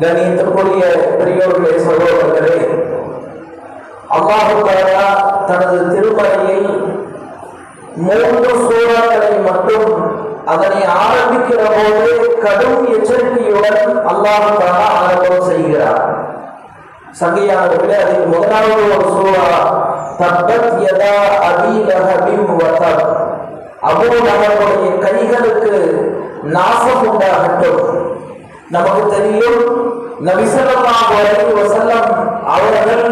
கணியத்திற்குரிய பெரியோர்களே சகோதரர்களே அல்லாஹு தாலா தனது திருமறையில் மூன்று சூறாக்களை மட்டும் அதனை ஆரம்பிக்கிற போது கடும் எச்சரிக்கையுடன் அல்லாஹு தாலா ஆரம்பம் செய்கிறார். சங்கையானவர்களே அதில் முதலாவது ஒரு சூறா தப்பத் யதா அபி வதப். அபூ லஹபுடைய கைகளுக்கு நாசம் உண்டாகட்டும். நமக்கு தெரியும் நபிசல்லாஹு அலைஹி வசல்லம் அவர்கள்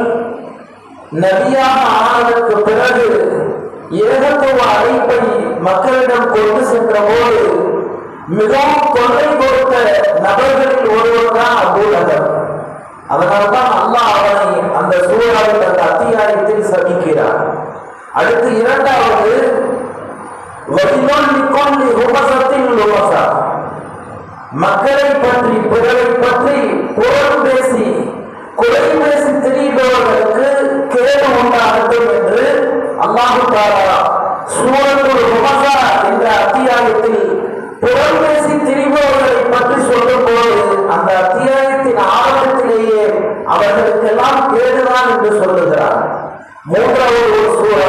நபியாக ஆனதற்கு பிறகு ஏகத்துவ அழைப்பை மக்களிடம் கொண்டு சென்ற போது மிகவும் தொல்லை கொடுத்த நபர்களில் ஒருவர் தான் அபூலகர் அதனால்தான் அல்லாஹ் அவனை அந்த சூழலில் அந்த அத்தியாயத்தில் சபிக்கிறார் அடுத்து இரண்டாவது வலினொல் நிக்கொல்லி உபசத்தில் உபசா. மக்களை பற்றி பிறரை பற்றி புறம் பேசி குறை பேசி திரிபவர்களுக்கு கேடு உண்டாகட்டும் என்று அல்லாஹு தாலா சூரத்துல் உமசா என்ற அத்தியாயத்தில் புறம் பேசி திரிபவர்களை பற்றி சொல்லும் போது அந்த அத்தியாயத்தின் ஆரம்பத்திலேயே அவர்களுக்கெல்லாம் கேடுதான் என்று சொல்லுகிறார். மூன்றாவது ஒரு சூழல்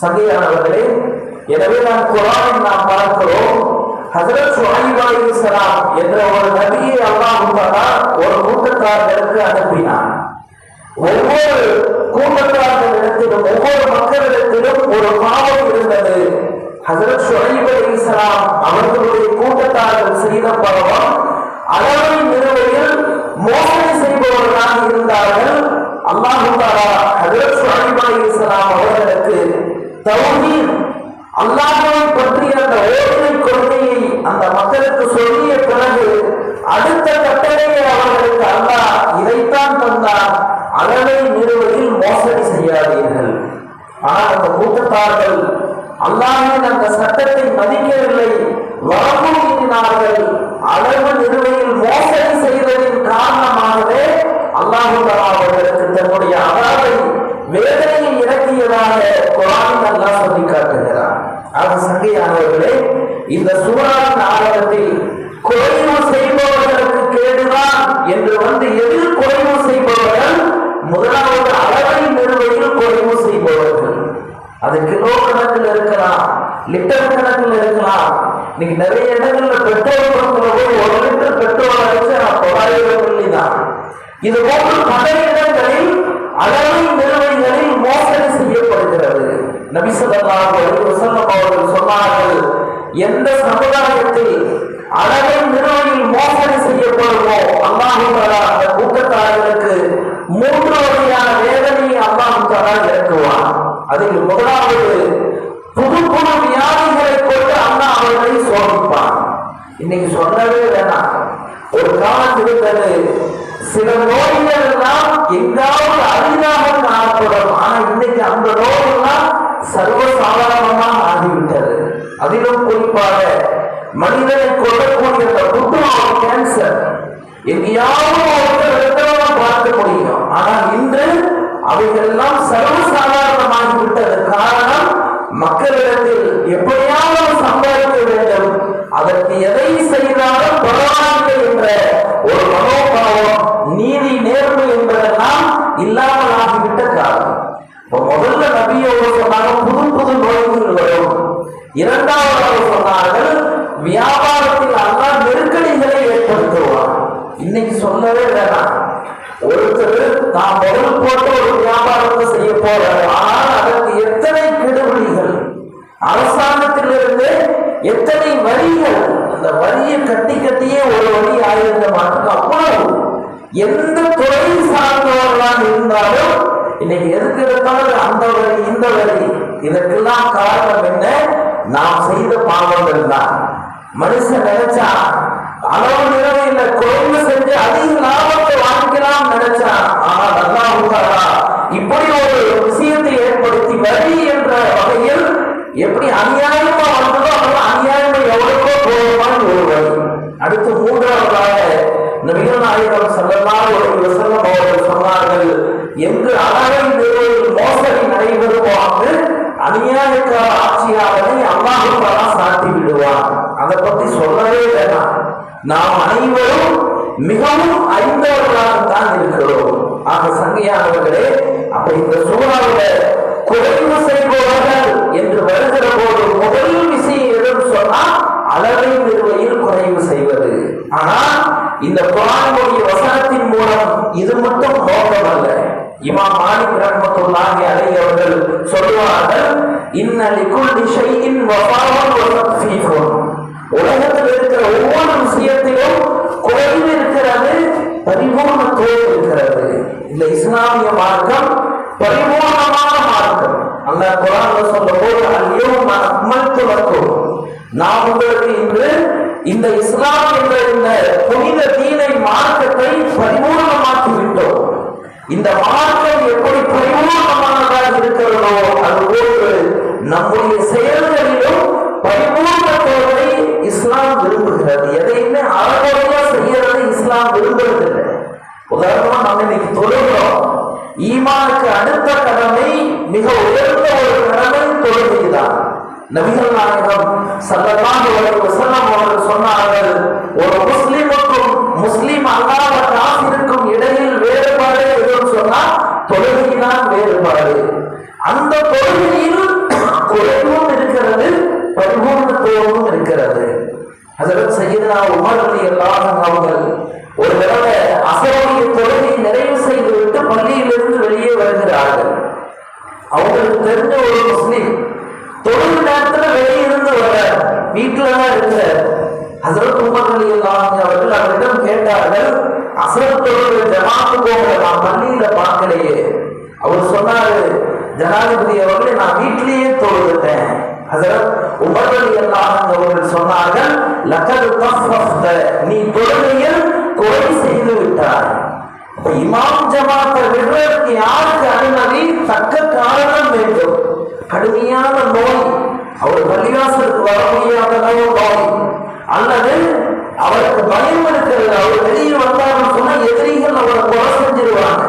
சங்கையானவர்களே எனவே நாம் குரானில் நாம் பார்க்கிறோம் ஹசரத் சுஹைப் அலைஹிஸ்ஸலாம் என்ற ஒரு நபியை அல்லாஹ் தாலா ஒரு கூட்டத்தார்களுக்கு அனுப்பினார் ஒவ்வொரு கூட்டத்தார்களிடத்திலும் ஒவ்வொரு மக்களிடத்திலும் ஒரு பாவம் இருந்தது. ஹசரத் ஷுஐப் அலைஹிஸ்ஸலாம் அவர்களுடைய கூட்டத்தார்கள் செய்த பாவம் அளவை நிறுவையில் மோசடி செய்பவர்களாக இருந்தார்கள். அல்லாஹு தாலா ஹசரத் ஷுஐப் அலைஹிஸ்ஸலாம் அவர்களுக்கு தௌஹீத் அல்லாஹ்வை பற்றிய அந்த ஓரினை கொள்கையை அந்த மக்களுக்கு சொல்லிய பிறகு அடுத்த கட்டளையை அவர்களுக்கு அல்லாஹ் இதைத்தான் தந்தார் அளவை நிறுவையில் மோசடி செய்யாதீர்கள். ஆனால் அந்த கூட்டத்தார்கள் அல்லாஹின் அந்த சட்டத்தை மதிக்கவில்லை. வரமுடியினார்கள் அளவு நிறுவையில் மோசடி செய்ததின் காரணமாகவே அல்லாஹு அவர்களுக்கு தன்னுடைய அதாவை வேதனையை இறக்கியதாக குரான் அல்லாஹ் சொல்லி காட்டுகிறார் ஆக சங்கையானவர்களே இந்த சூறாவின் ஆரம்பத்தில் குறைவு செய்பவர்களுக்கு கேடுதான் என்று வந்து எதில் குறைவு செய்பவர்கள் முதலாவது அளவை நிறுவையில் குறைவு செய்பவர்கள். அது கிலோ கணக்கில் இருக்கலாம் லிட்டர் கணக்கில் இருக்கலாம். இன்னைக்கு நிறைய இடங்கள்ல பெட்ரோல் பங்க்ல போய் ஒரு லிட்டர் பெட்ரோல் அடிச்சு தொள்ளாயிரம் மில்லி தான் இது போன்று பல இடங்களில் அவர்கள் சொன்னார்கள். எந்த சமுதாயத்தில் அழகை நிறுவனில் மோசடி செய்யப்படுமோ அல்லாஹு அந்த கூட்டத்தார்களுக்கு மூன்று வகையான வேதனையை அல்லாஹு தஆலா இறக்குவான். அதில் முதலாவது புது புது வியாதிகளை கொண்டு அண்ணா அவர்களை சோதிப்பான். இன்னைக்கு சொல்லவே வேணாம். ஒரு காலம் இருந்தது. சில நோய்கள் எல்லாம் எங்காவது அரிதாக காணப்படும். ஆனா இன்னைக்கு அந்த நோய் எல்லாம் சர்வசாதாரணமாக ஆகிவிட்டது. அதிலும் குறிப்பாக மனிதனை கொள்ளக்கூடிய அந்த புற்றுநோய் கேன்சர் எங்கேயாவது ஒருத்தர் பார்க்க முடியும். ஆனால் இன்று அவைகள் எல்லாம் சர்வசாதாரணமாகிவிட்டது நமக்கு அவ்வளவு எந்த துறை சார்ந்தவர்களாக இருந்தாலும் இன்னைக்கு எதுக்கு எடுத்தாலும் அந்த வழி இந்த வழி. இதற்கெல்லாம் காரணம் என்ன? நாம் செய்த பாவங்கள் தான். மனுஷன் நினைச்சா அளவு நிலவையில் குறைந்து செஞ்சு அதிக லாபத்தை வாங்கிக்கலாம் நினைச்சான் ஆனால் நல்லா தாலா இப்படி ஒரு விஷயத்தை ஏற்படுத்தி வரி என்ற வகையில் எப்படி அநியாயமா வந்ததோ அது அநியாயமா எவ்வளவோ போதுமான ஒரு வழி. அடுத்து மூன்றாவதாக நபிகள் நாயகம் ஸல்லல்லாஹு ஒரு வஸல்லம் அவர்கள் சொன்னார்கள் எங்கு அழகை நிறுவனம் மோசடி நடைபெறுமோ அங்கு அநியாயக்கார ஆட்சியாளனை அல்லாஹும் சாட்டி விடுவான். அதை பத்தி சொல்லவே வேண்டாம் நாம் அனைவரும் மிகவும் அறிந்தவர்களாகத்தான் இருக்கிறோம். ஆக சங்கையானவர்களே அப்ப இந்த சூழாவில குறைவு செய்பவர்கள் என்று வருகிற போது முதல் விஷயம் எதுன்னு சொன்னா அளவை நிறுவையில் குறைவு செய்வது. ஆனால் இந்த குரானுடைய வசனத்தின் மூலம் இது மட்டும் நோக்கம் அல்ல இமாம் மாலிக் ரஹமத்துல்லாஹி அலைஹி அவர்கள் சொல்வார்கள் இன்ன லிகுல்லி ஷைஇன் வஃபாவன் வ உலகத்தில் இருக்கிற ஒவ்வொரு விஷயத்திலும் குறைவு இருக்கிறது பரிபூர்ணத்துவம் இருக்கிறது. இந்த இஸ்லாமிய மார்க்கம் பரிபூர்ணமான மார்க்கம். அந்த குரான்ல சொல்லும் போது அல்யோம் அக்மல்து லக்கும் நாம் உங்களுக்கு இன்று இந்த இஸ்லாம் என்ற இந்த புனித தீனை மார்க்கத்தை பரிபூர்ணமாக்கி விட்டோம் இந்த மார்க்கம் எப்படி பரிபூர்ணமானதாக இருக்கிறதோ அதுபோன்று நம்முடைய செயல்களிலும் பரிபூர்ணத்தோடு இஸ்லாம் விரும்புகிறது. எதையுமே அறகுறையா செய்யறது இஸ்லாம் விரும்புறதில்லை. உதாரணமா நம்ம இன்னைக்கு தொழுகிறோம். ஈமானுக்கு அடுத்த கடமை மிக உயர்ந்த ஒரு கடமை தொழுகைதான். நபிகள் நாயகம் சல்லல்லாஹு அலைஹி வஸல்லம் அவர்கள் சொன்னார்கள் ஒரு முஸ்லிமுக்கும் முஸ்லிம் அல்லாத காஃபிருக்கும் இடையில் வேறுபாடு எதுன்னு சொன்னா தொழுகைதான் வேறுபாடு. அந்த தொழுகையை கடுமையான நோய். அவர் பள்ளிவாசலுக்கு வர முடியாத நோய். அல்லது அவருக்கு பயம் இருக்கிறது. அவர் வெளியே வந்தாருன்னு சொன்னா எதிரிகள் அவரை கொலை செஞ்சிருவாங்க.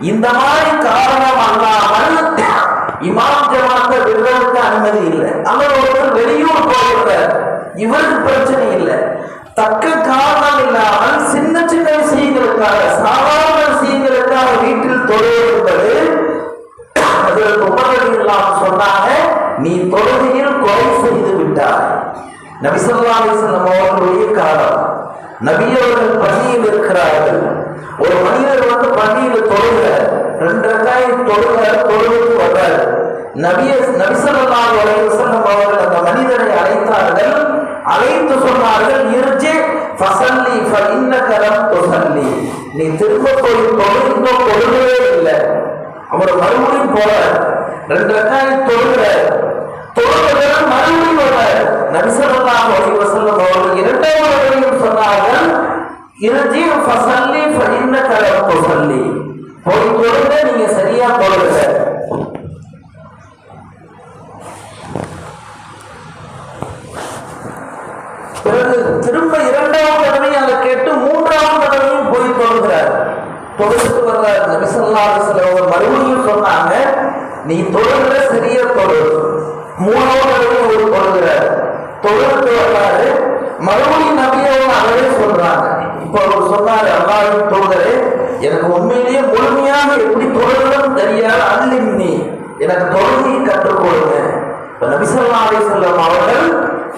இந்த மாதிரி காரணம் அல்லாமல் இமாம் ஜமாத்தை விடுறதுக்கு அனுமதி இல்லை. அவர் ஒருத்தர் வெளியூர் போகிறார் இவருக்கு பிரச்சனை இல்லை. தக்க காரணம் இல்லாமல் சின்ன சின்ன விஷயங்களுக்காக சாதாரண விஷயங்களுக்காக வீட்டில் தொழில் என்பது அதற்கு உபகரணம் இல்லாமல் சொன்னாங்க. நீ தொழுகையில் கொலை செய்து விட்டாய். நபிசல்லா அலிஸ்லாம் அவர்களுடைய காலம் நபி அவர்கள் பள்ளியில் இருக்கிறார்கள். ஒரு மனிதர் வந்து பள்ளியில் தொழுக ரெண்டு ரக்காய் தொழுக தொழுவிட்டு வர்றார். நபிய நபிசல்லா அலைவசல்லம் அவர்கள் அந்த மனிதரை அழைத்தார்கள். அழைத்து சொன்னார்கள் இருஜே ஃபசல்லி ஃபஇன்னக கரம் துஸல்லி. நீ திரும்ப போய் தொழு இன்னும் தொழுகவே இல்லை. அவரை மறுபடியும் போல ரெண்டு ரக்காய் தொழுகிற தொழுகிறதெல்லாம் மறுபடியும் வர நபிசல்லாஹு அலைஹி வஸல்லம் அவர்கள் இரண்டாவது வரையும் சொன்னார்கள் இருஜி ஃபசல்லி ஃபஇன்னக லம் துஸல்லி. போய் தொழுங்க நீங்க சரியா தொழுங்க. பிறகு திரும்ப இரண்டாவது தடவையும் அதை கேட்டு மூன்றாவது தடவையும் போய் தொழுகிறார். தொழுதுட்டு வர்ற நபிசல்லாத சிலவர் மறுபடியும் சொன்னாங்க நீ தொழுகிற சரியா தொழு மூணாவது ஒரு தொழுகிற தொழுதுட்டு வர்றாரு மறுபடியும் நபியவங்க அவரே சொல்றாங்க. இப்போ அவர் சொன்னாரு அல்லாவின் தொழுகிறே எனக்கு உண்மையிலேயே முழுமையாக எப்படி தொழுகிறதுன்னு தெரியாது அல்லின்னி எனக்கு தொழுகையை கற்றுக்கொடுங்க இப்ப நபிசல்லா அலிசல்லம் அவர்கள்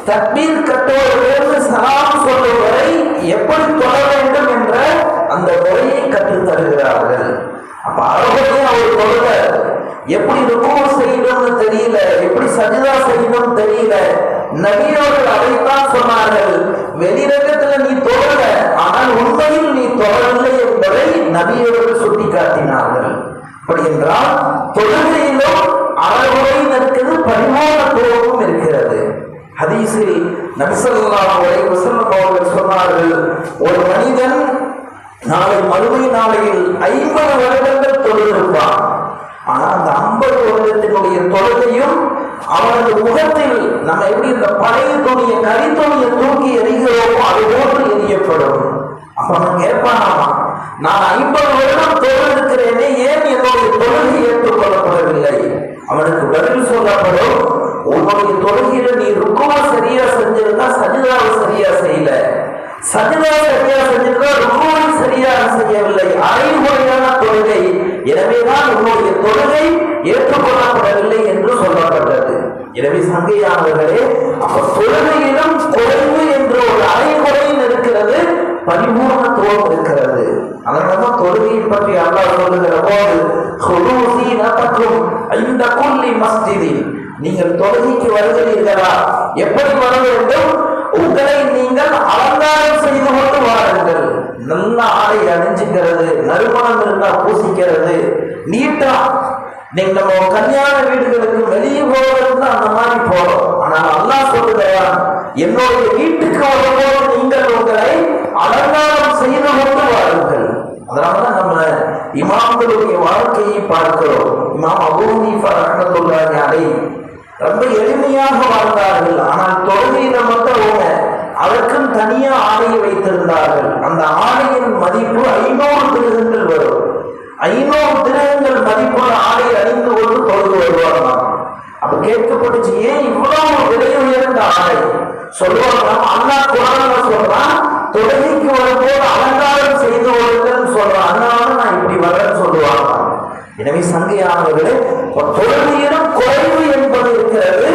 தக்பீர் கட்டுவதிலிருந்து சலாம் சொல்லும் வரை எப்படி தொழ வேண்டும் என்ற அந்த முறையை கற்றுத் தருகிறார்கள். அப்ப அறுபதே அவர் தொழுக எப்படி ருக்குவ செய்யணும்னு தெரியல எப்படி சஜிதா செய்யணும்னு தெரியல. நபியவர்கள் அதைத்தான் சொன்னார்கள் வெளிரங்கத்துல நீ தொழல ஆனால் உண்மையில் நீ தொடரவில்லை என்பதை நபியவர்கள் சுட்டி காட்டினார்கள் அப்படி என்றால் தொழுகையிலும் அறகுறை இருக்கிறது பரிமாணத்துவமும் இருக்கிறது. ஹதீசில் நபிசல்லா உரை முஸ்லிம் அவர்கள் சொன்னார்கள் ஒரு மனிதன் நாளை மறுமை நாளையில் ஐம்பது வருடங்கள் தொழுதிருப்பான் ஆனால் அந்த ஐம்பது வருடத்தினுடைய தொழுகையும் அவனது முகத்தில் நம்ம எப்படி இந்த பழைய துணியை கரித்துணியை தூக்கி எறிகிறோமோ அது போன்று எரியப்படும் அவன் கேட்பானாமா நான் ஐம்பது வருடம் தொழிலிருக்கிறேனே ஏன் என்னுடைய தொழுகை ஏற்றுக்கொள்ளப்படவில்லை? அவனுக்கு பதில் சொல்லப்படும் உன்னுடைய தொழுகையில நீ ருக்குமா சரியா செஞ்சிருந்தா சஜிதாவை சரியா செய்யல. சஜிதா சரியா செஞ்சிருந்தா ருக்குவை ஏற்றுக்கொள்ளப்படவில்லை என்று சொல்லப்பட்டது. எனவே சங்கையானவர்களே அப்ப தொழுகையிலும் குறைவு என்ற ஒரு அரைகுறையில் இருக்கிறது பரிபூர்ணத்துவம் இருக்கிறது. அதனாலதான் தொழுகையை பற்றி அல்லாஹ் சொல்லுகிற போது இந்த கொல்லி மஸ்திதில் நீங்கள் தொழுகைக்கு வருகிறீர்களா? எப்படி வர வேண்டும்? உங்களை நீங்கள் அலங்காரம் செய்து கொண்டு வாருங்கள். நல்ல ஆடை அணிஞ்சுக்கிறது நறுமணம் இருந்தா பூசிக்கிறது நீட்டா நீங்கள் நம்ம கல்யாண வீடுகளுக்கு வெளியே தான் அந்த மாதிரி போறோம். ஆனால் அல்லாஹ் சொல்லுகிறான் என்னுடைய வீட்டுக்கு வரும்போது நீங்கள் உங்களை அலங்காரம் செய்து கொண்டு வாருங்கள். அதனாலதான் நம்ம இமாம்களுடைய வாழ்க்கையை பார்க்கிறோம். இமாம் அபூ ஹனீஃபா ரஹ்மத்துல்லாஹி ரொம்ப எளிமையாக வாழ்ந்தார்கள். ஆனால் தொழுகையில மட்டும் அவங்க அதற்கும் தனியா ஆடையை வைத்திருந்தார்கள். அந்த ஆடையின் மதிப்பு ஐநூறு திருகங்கள் வரும். ஐநூறு திரகங்கள் மதிப்புள்ள ஆடை அணிந்து கொண்டு தொழுது வருவாங்க அப்ப கேட்கப்பட்டுச்சு ஏன் இவ்வளவு விலை உயர்ந்த ஆடை? சொல்லுவாங்க அண்ணா குரான்ல சொல்றான் தொழுகைக்கு வரும்போது அலங்காரம் செய்து வருங்கன்னு சொல்றான். அதனால நான் இப்படி வரேன்னு சொல்லுவாங்க. எனவே சங்கையானவர்களே தொழுகையிலும் குறைவு என்பது இருக்கிறது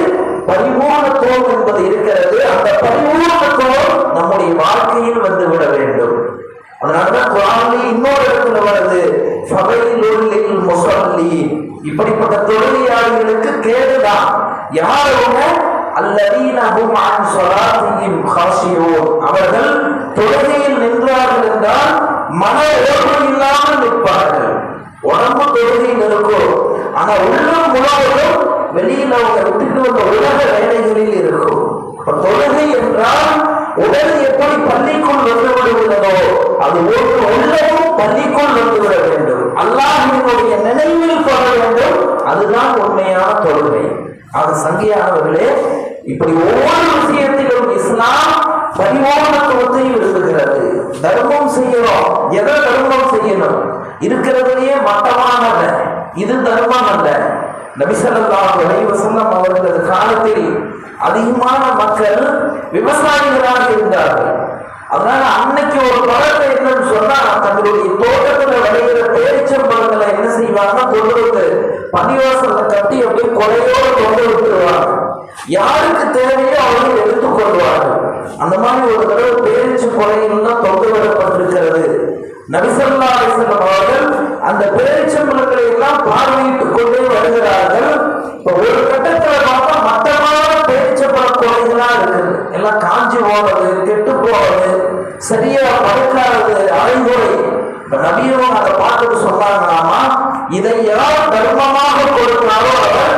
பரிபூர்ணத்துவம் என்பது இருக்கிறது. அந்த பரிபூர்ணத்துவம் தொழுகையாளிகளுக்கு தேவைதான் யார் அவங்க அல்லதீன அன் ஸலாத்திஹிம் காஷியூன் அவர்கள் தொழுகையில் நின்றார்கள் என்றால் மன ஓர்மை இல்லாமல் நிற்பார்கள். உடம்பு தொழுகையில் இருக்கும். ஆனா உள்ளம் முழுவதும் வெளியில் அவங்க விட்டுட்டு வந்த உலக வேலைகளில் இருக்கும். தொழுகை என்றால் உடல் எப்படி பள்ளிக்குள் வந்து விடுகிறதோ அது ஒரு உள்ளமும் பள்ளிக்குள் வந்து விட வேண்டும். அல்லாஹினுடைய நினைவில் கொள்ள வேண்டும். அதுதான் உண்மையான தொழுகை. அது சங்கியானவர்களே இப்படி ஒவ்வொரு விஷயத்திலும் இஸ்லாம் பரிமாணத்துவத்தை விரும்புகிறது. தர்மம் செய்யணும் எதை தர்மம் செய்யணும்? இருக்கிறதுலயே மட்டமானத இது தர்மம் அல்ல. நபிசல்லாஹு அலைஹி அவர்களது காலத்தில் அதிகமான மக்கள் விவசாயிகளாக இருந்தார்கள். அதனால அன்னைக்கு ஒரு பழத்தை என்னன்னு சொன்னா தங்களுடைய தோட்டத்துல விளைகிற பேரிச்சம்பழங்களை என்ன செய்வாங்க கொண்டு வந்து பள்ளிவாசல்ல கட்டி அப்படியே கொலையோடு கொண்டு விட்டுருவாங்க. யாருக்கு தேவையோ அவர்கள் எடுத்துக் கொள்வார்கள். அந்த மாதிரி ஒரு தடவை பேரிச்சு கொலைகள்லாம் தொங்க விடப்பட்டிருக்கிறது நபிசல்லா அலிசல்லம் அவர்கள் அந்த பேரிச்சம்பழங்களை எல்லாம் பார்வையிட்டுக் கொண்டே வருகிறார்கள். இப்ப ஒரு கட்டத்துல பார்த்தா மட்டமான பேரிச்சம்பழ குறைகளா இருக்குது எல்லாம் காஞ்சி போனது கெட்டு போவது சரியா படுக்காதது அரைகுறை. நபியும் அதை பார்த்துட்டு சொன்னாங்களாமா இதை யார் தர்மமாக கொடுத்தாரோ அவர்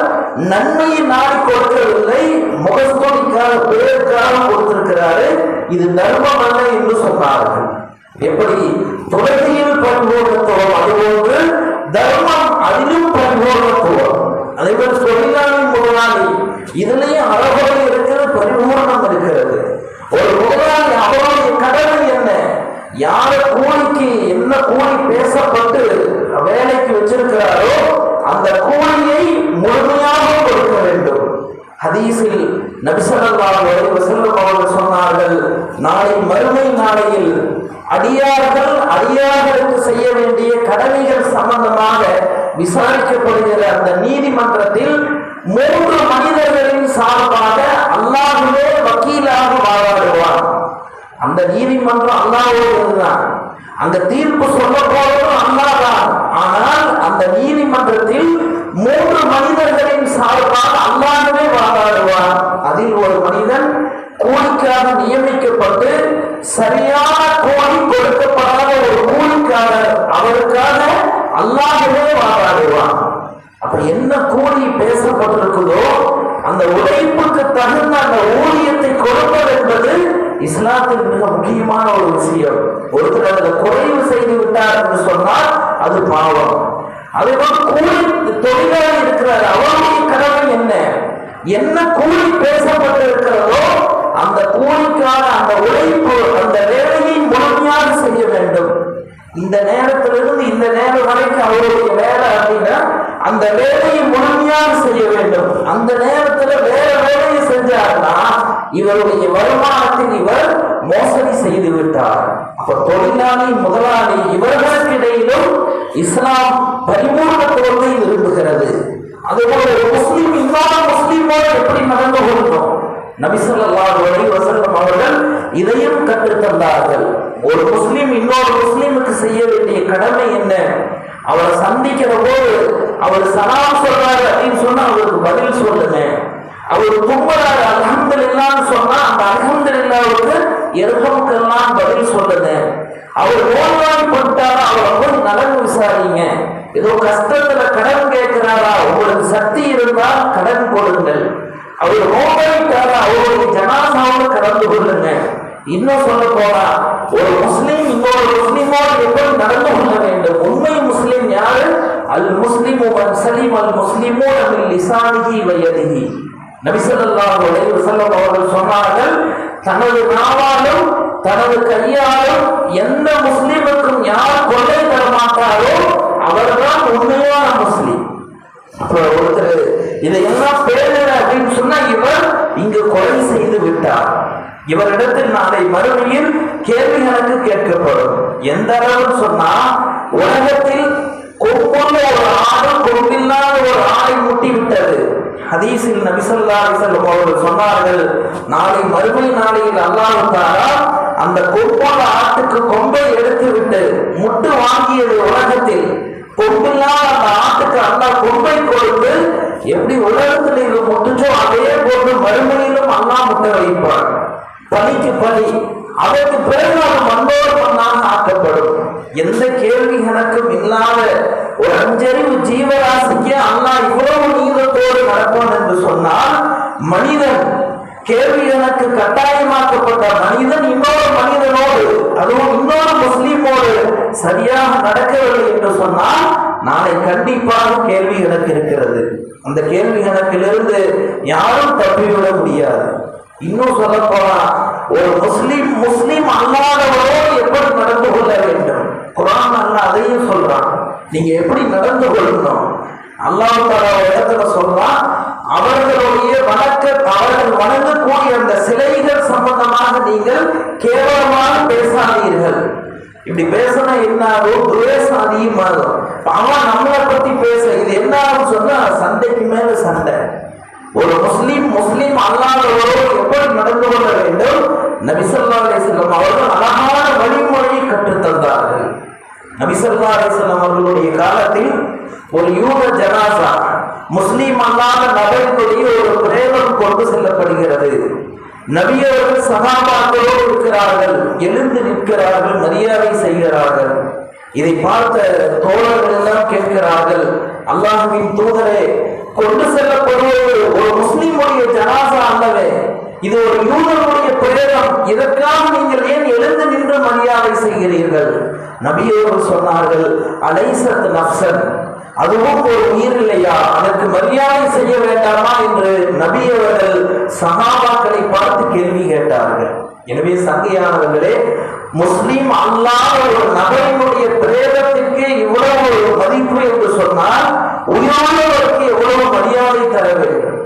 நன்மையை நாடி கொடுக்கவில்லை முகஸ்தோனிக்காக பேருக்காக கொடுத்திருக்கிறாரு. இது தர்மம் அல்ல என்று சொன்னார்கள். எப்படி? தொழுகையில் பண்போகத்துவம் அதுபோன்று தர்மம் அதிலும் பண்போகத்துவம் அதே போல தொழிலாளி முதலாளி இதுலயும் அளவோடு இருக்கிற பரிபூர்ணம் இருக்கிறது. ஒரு முதலாளி அவருடைய கடமை என்ன? யார கூலிக்கு என்ன கூலி பேசப்பட்டு வேலைக்கு வச்சிருக்கிறாரோ அந்த கூலியை முழுமையாக கொடுக்க வேண்டும். ஹதீஸில் நபிசல்லாஹு அலைஹி அவர்கள் சொன்னார்கள் நாளை மறுமை நாளையில் அடியார்கள் அடியார்களுக்கு செய்ய வேண்டிய கடமைகள் சம்பந்தமாக விசாரிக்கப்படுகிற அந்த நீதிமன்றத்தில் மூன்று மனிதர்களின் சார்பாக அல்லாஹுவே வக்கீலாக வாழாடுவார் அந்த நீதிமன்றம் அல்லாஹோடு இருந்தான் அந்த தீர்ப்பு சொல்ல போவதும் அல்லாதான் ஆனால் அந்த நீதிமன்றத்தில் மூன்று மனிதர்களின் சார்பாக அல்லாஹுவே வாழாடுவார் அதில் ஒரு மனிதன் கூலிக்காக நியமிக்கப்பட்டு சரியான கூலி கொடுக்கப்படாத ஒரு கூலிக்காக அவருக்காக அல்லாஹ்வே வாதாடுவான். அப்ப என்ன கூலி பேசப்பட்டிருக்குதோ அந்த உழைப்புக்கு தகுந்த அந்த ஊதியத்தை கொடுப்பது என்பது இஸ்லாத்தின் மிக முக்கியமான ஒரு விஷயம். ஒருத்தர் அதில் குறைவு செய்து விட்டார் என்று சொன்னால் அது பாவம். அதேபோல் கூலி தொழிலாளி இருக்கிறார் அவருடைய கடமை என்ன? என்ன கூலி பேசப்பட்டிருக்கிறதோ அந்த கூலிக்கான அந்த உழைப்பு அந்த வேலையை முழுமையாக செய்ய வேண்டும். இந்த நேரத்திலிருந்து இந்த நேரம் வரைக்கும் அவருடைய வேலை அப்படின்னா அந்த வேலையை முழுமையாக செய்ய வேண்டும். அந்த நேரத்துல வேற வேலையை செஞ்சார்னா இவருடைய வருமானத்தில் இவர் மோசடி செய்து விட்டார். அப்ப தொழிலாளி முதலாளி இவர்களுக்கு இடையிலும் இஸ்லாம் குழந்தை விரும்புகிறது. அதுபோல ஒரு முஸ்லீம் இன்னொரு முஸ்லீமோடு எப்படி நடந்து கொள்கிறோம் நபிசல்லாஹு அலைஹி அவர்கள் இதையும் கற்றுத்தந்தார்கள். ஒரு முஸ்லீம் இன்னொரு முஸ்லீமுக்கு செய்ய வேண்டிய கடமை என்ன? அவரை சந்திக்கிற போது அவர் சலாம் சொல்றாரு அப்படின்னு சொன்னா அவருக்கு பதில் சொல்லுங்க. அவர் தும்புறாரு இல்லான்னு சொன்னா அந்த அல்ஹம்துலில்லாஹ்வுக்கு எருகமுக்கெல்லாம் பதில் சொல்லுங்க. அவர் நோய்வாய்ப்பட்டாரா அவரை போய் நலன் விசாரிங்க. ஏதோ கஷ்டத்துல கடன் கேட்கிறாரா? உங்களுக்கு சக்தி இருந்தால் கடன் கொடுங்கள். அவர் நோய்வாய்ட்டாரா அவருடைய ஜனாசாவோடு கலந்து கொள்ளுங்க. இன்னும் சொல்ல போனா ஒரு முஸ்லீம் இன்னொரு முஸ்லீமோடு எப்படி நடந்து கொள்ள வேண்டும்? உண்மை முஸ்லீம் யாரு? அல் முஸ்லிம் மன் சலீம் அல் முஸ்லிமோ மின் லிசானிகி வயதிகி நபி ஸல்லல்லாஹு அலைஹி வஸல்லம் அவர்கள் சொன்னார்கள் தனது நாவாலும் தனது கையாலும் எந்த முஸ்லிமுக்கும் யார் கொள்ளை தர மாட்டாரோ அவர்தான் உண்மையான முஸ்லீம். ஒருத்தர் இதையெல்லாம் பேருற அப்படின்னு சொன்னா இவர் இங்கு கொலை செய்து விட்டார் இவரிடத்தில் நாளை மறுமையில் கேள்வி எனக்கு கேட்கப்படும். எந்த அளவு சொன்னா உலகத்தில் கொம்புள்ள ஒரு ஆடு கொம்பில்லாத ஒரு ஆடை முட்டி விட்டது ஹதீஸில் நபிசல்லா செல்லும் அவர்கள் சொன்னார்கள் நாளை மறுமை நாளையில் அல்லாவிட்டாரா அந்த கொம்புள்ள ஆட்டுக்கு கொம்பை எடுத்து விட்டு முட்டு வாங்கியது உலகத்தில். கொம்பில்லாத அந்த ஆட்டுக்கு அல்லாஹ் கொம்பை கொடுத்து எப்படி உலகத்தில் இது முட்டுச்சோ அதே போன்று மறுமையிலும் அல்லாஹ் முட்டை வைப்பார் பலிக்கு பலி அதற்கு பிறகு அது மண்ணோடு மண்ணாக ஆக்கப்படும். எந்த கேள்வி கணக்கும் இல்லாத ஒரு அஞ்சறிவு ஜீவராசிக்கு அல்லாஹ் இவ்வளவு நீதத்தோடு நடப்பான் என்று சொன்னால் மனிதன் கேள்வி எனக்கு கட்டாயமாக்கப்பட்ட மனிதன் இன்னொரு மனிதனோடு அதுவும் இன்னொரு முஸ்லீமோடு சரியாக நடக்கவில்லை என்று சொன்னால் நாளை கண்டிப்பாக கேள்வி கணக்கு இருக்கிறது. அந்த கேள்வி கணக்கிலிருந்து யாரும் தப்பிவிட முடியாது. இன்னும் சொல்ல போனா ஒரு முஸ்லீம் முஸ்லீம் அல்லாதவரோடு எப்படி நடந்து கொள்ள வேண்டும்? குரான் அல்ல அதையும் சொல்றான். நீங்க எப்படி நடந்து கொள்ளணும்? அல்லாஹ் ஒரு இடத்துல சொல்றான் அவர்களுடைய வணக்க அவர்கள் வணங்கக்கூடிய அந்த சிலைகள் சம்பந்தமாக நீங்கள் கேவலமாக பேசாதீர்கள். இப்படி பேசினா என்ன ஆகும் துவேஷம் அதிகமாகும் அவன் நம்மளை பத்தி பேச இது என்ன ஆகும் சொன்னா சண்டைக்கு மேல சண்டை. ஒரு முஸ்லீம் முஸ்லீம் அல்லாதவரோ எப்படி நடந்து கொள்ள வேண்டும்? நபிசல்லா அலிஸ்லாம் அவர்கள் அழகான வழிமுறையை கற்றுத் தந்தார்கள் நபிசல்லா அலிஸ்லாம் அவர்களுடைய காலத்தில் ஒரு யூத ஜனாசா முஸ்லீம் அல்லாத நபர்களுடைய ஒரு பிரேமம் கொண்டு செல்லப்படுகிறது. நபி சகாபாக்களோ இருக்கிறார்கள் எழுந்து நிற்கிறார்கள் மரியாதை செய்கிறார்கள். இதை பார்த்த தோழர்கள் எல்லாம் கேட்கிறார்கள் அல்லாஹுவின் தூதரே கொண்டு செல்லப்படுவது ஒரு முஸ்லீமுடைய ஜனாசா அல்லவே இது ஒரு யூதனுடைய பிரேதம். இதற்காக நீங்கள் ஏன் எழுந்து நின்று மரியாதை செய்கிறீர்கள்? நபியோர் சொன்னார்கள் அலைசத் நப்சன் அதுவும் ஒரு உயிர் இல்லையா அதற்கு மரியாதை செய்ய வேண்டாமா என்று நபி அவர்கள் சகாபாக்களை பார்த்து கேள்வி கேட்டார்கள். எனவே சங்கையானவர்களே முஸ்லீம் அல்லாத ஒரு நபரினுடைய பிரேதத்திற்கு இவ்வளவு ஒரு மதிப்பு என்று சொன்னால் உயிரோடு எவ்வளவு மரியாதை தர வேண்டும்?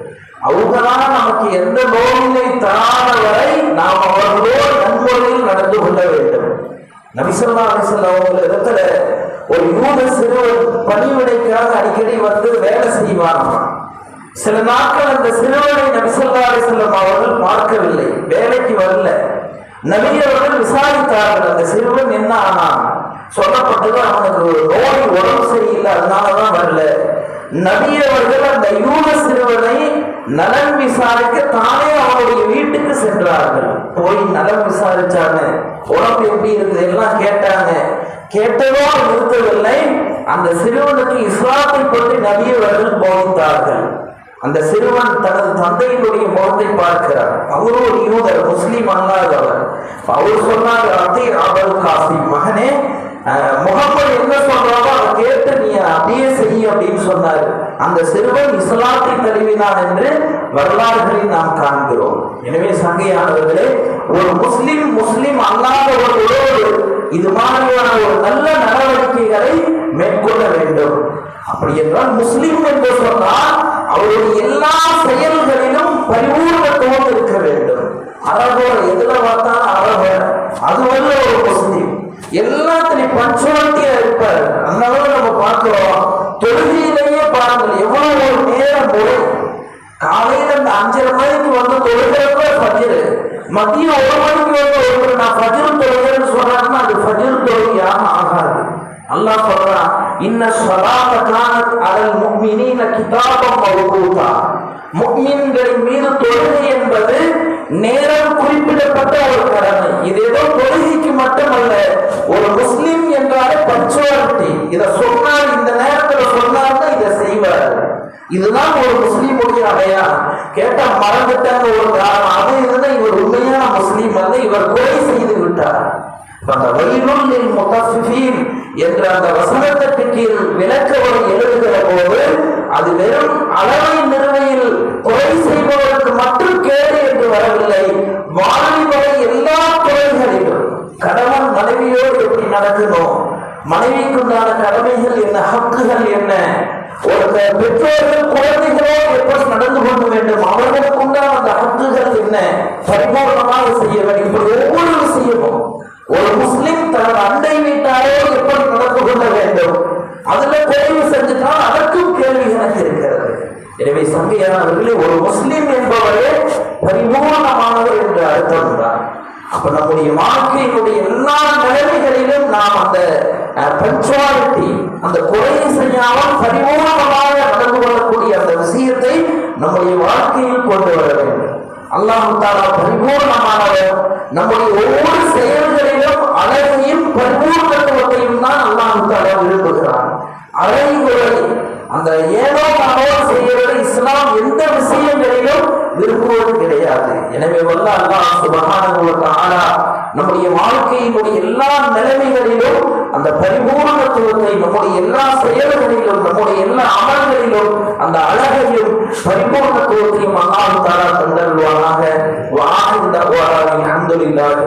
அவங்களால நமக்கு எந்த நோயினை தராத வரை நாம் அவர்களோடு நன்முறையில் நடந்து கொள்ள வேண்டும். நபிசல்லா அலிசல்லா அவங்க இடத்துல ஒரு யூத சிறுவன் பணிவிடைக்காக அடிக்கடி வந்து வேலை செய்வாராம் சில நாட்கள் அந்த சிறுவனை நபிசல்லா அலிசல்லம் அவர்கள் பார்க்கவில்லை. வேலைக்கு வரல. நபி அவர்கள் விசாரித்தார்கள் அந்த சிறுவன் என்ன ஆனான்? சொல்லப்பட்டது அவனுக்கு ஒரு நோய் உடம்பு சரியில்லை அதனாலதான் வரல. நபி அவர்கள் அந்த யூத சிறுவனை நலன் விசாரிக்க தானே அவனுடைய வீட்டுக்கு சென்றார்கள். போய் நலம் விசாரிச்சாங்க. உடம்பு எப்படி இருக்குது எல்லாம் கேட்டாங்க. கேட்டதோ நிறுத்தவில்லை. அந்த சிறுவனுக்கு இஸ்லாத்தை பற்றி நபியவர்கள் போதித்தார்கள். அந்த சிறுவன் தனது தந்தையினுடைய முகத்தை பார்க்கிறார் அவரும் ஒரு யூதர் முஸ்லீம் அல்லாதவர். அவர் சொன்னார் அத்தை அபல் காசி மகனே அஹ், என்ன சொல்றாரோ அதை கேட்டு நீ அப்படியே செய்ய அப்படின்னு சொன்னார். அந்த சிறுவன் இஸ்லாத்தை தழுவினான் என்று வரலாறுகளில் நாம் காண்கிறோம். எனவே சங்கையானவர்களே ஒரு முஸ்லிம் முஸ்லிம் ஒரு இது மாதிரியான ஒரு நல்ல நடவடிக்கைகளை மேற்கொள்ள வேண்டும். அப்படி என்றால் முஸ்லிம் என்று சொன்னால் அவருடைய எல்லா செயல்களிலும் பரிபூர்ணத்துவம் இருக்க வேண்டும். அரபோட எதுல பார்த்தாலும் அரபர் அது வந்து ஒரு முஸ்லீம். எல்லாத்திலையும் பஞ்சுவாலிட்டியா இருப்பார். அதனால நம்ம பார்க்கிறோம். தொழுகையிலேயே பாருங்கள் எவ்வளவு ஒரு நேரம் முறை காலையில அந்த அஞ்சரை மணிக்கு வந்து தொழுகிறப்ப ஃபஜ்ரு. மதியம் ஒரு மணிக்கு வந்து ஒருத்தர் நான் ஃபஜ்ர் தொழுகிறேன்னு சொன்னாங்கன்னா அது ஃபஜ்ர் தொழுகையாக ஆகாது. நல்லா சொல்றான் இன்ன ஸலாத கானத் அலல் முஃமினீன கிதாபம் மவ்கூதா முஃமின்களின் மீது தொழுகை என்பது நேரம் குறிப்பிடப்பட்ட ஒரு கடமை. இது ஏதோ தொழுகைக்கு மட்டுமல்ல ஒரு முஸ்லிம் என்றாலே பஞ்சுவாலிட்டி இதை சொன்னால் இந்த நேரத்தில் சொன்னார்னா இதை செய்வார். இதுதான் ஒரு முஸ்லீமுடைய அடையாளம். கேட்டா மறந்துட்டாங்க ஒரு காரணம். அது இருந்தா இவர் உண்மையான முஸ்லீம் அல்ல இவர் கொலை செய்து விட்டார். அப்ப அந்த வயலுள்ளில் என்ற அந்த வசனத்திற்கு கீழ் விளக்கவரை எழுதுகிற போது அது வெறும் அளவை நிறுவையில் கொலை செய்பவருக்கு மட்டும் கேடு என்று வரவில்லை. வாழ்வரை எல்லா துறைகளிலும் கணவன் மனைவியோடு எப்படி நடக்கணும் மனைவிக்குண்டான கடமைகள் என்ன ஹக்குகள் என்ன ஒரு பெற்றோர்கள் குழந்தைகளோடு எப்படி நடந்து கொள்ள வேண்டும் அவர்களுக்குண்டான அந்த ஹக்குகள் என்ன பரிபூர்ணமாக செய்ய வேண்டும். இப்படி ஒவ்வொரு விஷயமும் ஒரு முஸ்லிம் தனது அண்டை வீட்டாரோடு எப்படி நடந்து கொள்ள வேண்டும்? அதுல குறைவு செஞ்சுட்டால் அதற்கும் கேள்வி எனக்கு இருக்கிறது. எனவே சங்கையானவர்களே ஒரு முஸ்லிம் என்பவரே பரிபூர்ணமானவர் என்று அர்த்தம் தான். அப்ப நம்முடைய வாழ்க்கையினுடைய எல்லா நிலைமைகளிலும் நாம் அந்த பஞ்சுவாலிட்டி அந்த குறையை செய்யாமல் பரிபூர்ணமாக நடந்து கொள்ளக்கூடிய அந்த விஷயத்தை நம்முடைய வாழ்க்கையில் கொண்டு வர வேண்டும். அல்லாஹு பரிபூர்ணமானவர். நம்முடைய ஒவ்வொரு செயல்களிலும் அழகையும் பரிபூர்ணத்துவத்தையும் தான் அல்லாஹு விரும்புகிறார் விரும்புகிறான். அந்த ஏனோ தானோ செய்யறது இஸ்லாம் எந்த விஷயங்களிலும் விரும்புவது கிடையாது. எனவே வல்ல அல்லாஹ் சுபஹானஹு ஆனா நம்முடைய வாழ்க்கையினுடைய எல்லா நிலைமைகளிலும் அந்த பரிபூர்ணத்துவத்தை நம்முடைய எல்லா செயல்களிலும் நம்முடைய எல்லா அமல்களிலும் அந்த அழகையும் பரிபூர்ணத்துவத்தையும் அல்லாஹு தாரா தந்தருவானாக வாஹித் தஅவானா அல்ஹம்துலில்லாஹி